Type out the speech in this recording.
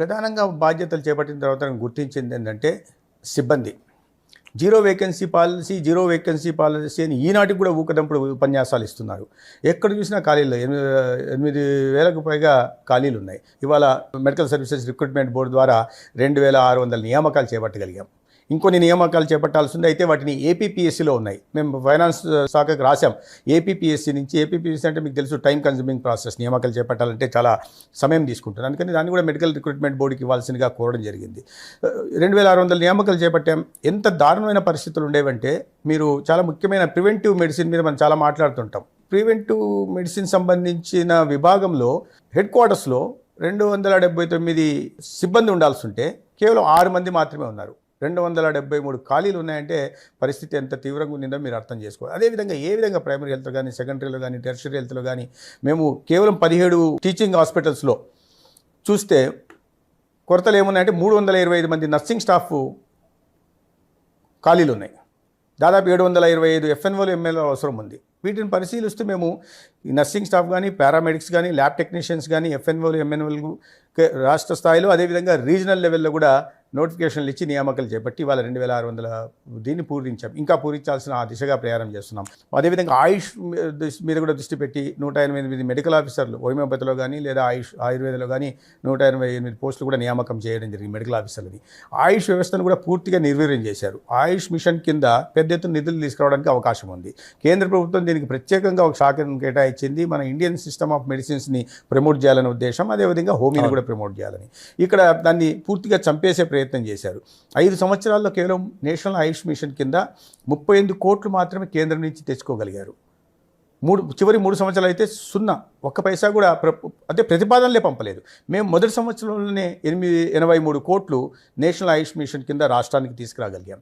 ప్రధానంగా బాధ్యతలు చేపట్టిన తర్వాత గుర్తించింది ఏంటంటే సిబ్బంది. Zero vacancy policy zero vacancy policy అని ఈనాటికి కూడా ఊకదంపుడు ఉపన్యాసాలు ఇస్తున్నారు. ఎక్కడ చూసినా ఖాళీలు. ఎనిమిది ఎనిమిది వేలకు పైగా ఖాళీలు ఉన్నాయి ఇవాళ మెడికల్ సర్వీసెస్ రిక్రూట్మెంట్ బోర్డు ద్వారా రెండు వేల ఆరు వందల నియామకాలు చేపట్టగలిగాం. ఇంకొన్ని నియామకాలు చేపట్టాల్సి ఉంది అయితే వాటిని ఏపీపీఎస్సీలో ఉన్నాయి. మేము ఫైనాన్స్ శాఖకు రాశాం. ఏపీపీఎస్సీ నుంచి ఏపీపీఎస్సీ అంటే మీకు తెలుసు టైం కన్జ్యూమింగ్ ప్రాసెస్ నియామకాలు చేపట్టాలంటే చాలా సమయం తీసుకుంటుంది. అందుకని దాన్ని కూడా మెడికల్ రిక్రూట్మెంట్ బోర్డుకి ఇవ్వాల్సిందిగా కోరడం జరిగింది. రెండు వేల ఆరు వందల నియామకాలు చేపట్టాం. ఎంత దారుణమైన పరిస్థితులు ఉండేవంటే మీరు చాలా ముఖ్యమైన ప్రివెంటివ్ మెడిసిన్ మీద మనం చాలా మాట్లాడుతుంటాం. ప్రివెంటివ్ మెడిసిన్ సంబంధించిన విభాగంలో హెడ్ క్వార్టర్స్లో రెండు వందల డెబ్బై తొమ్మిది సిబ్బంది ఉండాల్సి ఉంటే కేవలం ఆరు మంది మాత్రమే ఉన్నారు. రెండు వందల డెబ్బై మూడు ఖాళీలు ఉన్నాయంటే పరిస్థితి ఎంత తీవ్రంగా ఉందో మీరు అర్థం చేసుకోవాలి. అదేవిధంగా ఏ విధంగా ప్రైమరీ హెల్త్ కానీ సెకండరీలో కానీ టెర్షరీ హెల్త్లో కానీ మేము కేవలం పదిహేడు టీచింగ్ హాస్పిటల్స్లో చూస్తే కొరతలు ఏమున్నాయంటే మూడు వందల ఇరవై ఐదు మంది నర్సింగ్ స్టాఫ్ ఖాళీలు ఉన్నాయి. దాదాపు ఏడు వందల ఇరవై ఐదు ఎఫ్ఎన్ఓలు ఎంఎల్ఏ అవసరం ఉంది. వీటిని పరిశీలిస్తూ మేము నర్సింగ్ స్టాఫ్ కానీ పారామెడిక్స్ కానీ ల్యాబ్ టెక్నీషియన్స్ కానీ ఎఫ్ఎన్ఓలు ఎంఎన్ఓలు రాష్ట్ర స్థాయిలో అదేవిధంగా రీజనల్ లెవెల్లో కూడా నోటిఫికేషన్లు ఇచ్చి నియామకాలు చేపట్టి ఇవాళ రెండు వేల ఆరు వందల దీన్ని పూరించాం. ఇంకా పూరించాల్సిన ఆ దిశగా ప్రయాణం చేస్తున్నాం. అదేవిధంగా ఆయుష్ మీద కూడా దృష్టి పెట్టి నూట ఎనభై ఎనిమిది మెడికల్ ఆఫీసర్లు హోమియోపతిలో కానీ లేదా ఆయుష్ ఆయుర్వేదలో కానీ నూట ఎనభై ఎనిమిది పోస్టులు కూడా నియామకం చేయడం జరిగింది మెడికల్ ఆఫీసర్లని. ఆయుష్ వ్యవస్థను కూడా పూర్తిగా నిర్వీర్యం చేశారు. ఆయుష్ మిషన్ కింద పెద్ద ఎత్తున నిధులు తీసుకురావడానికి అవకాశం ఉంది. కేంద్ర ప్రభుత్వం దీనికి ప్రత్యేకంగా ఒక శాఖను కేటాయించింది. మన ఇండియన్ సిస్టమ్ ఆఫ్ మెడిసిన్స్ని ప్రమోట్ చేయాలనే ఉద్దేశం అదేవిధంగా హోమియోని కూడా ప్రమోట్ చేయాలని. ఇక్కడ దాన్ని పూర్తిగా చంపేసే ప్రయత్నం చేశారు. ఐదు సంవత్సరాల్లో కేవలం నేషనల్ ఆయుష్ మిషన్ కింద ముప్పై ఎనిమిది కోట్లు మాత్రమే కేంద్రం నుంచి తెచ్చుకోగలిగారు. మూడు చివరి మూడు సంవత్సరాలు అయితే సున్నా ఒక్క పైసా కూడా ప్ర అంటే ప్రతిపాదనలే పంపలేదు. మేము మొదటి సంవత్సరంలోనే ఎనిమిది ఎనభై మూడు కోట్లు నేషనల్ ఆయుష్ మిషన్ కింద రాష్ట్రానికి తీసుకురాగలిగాం.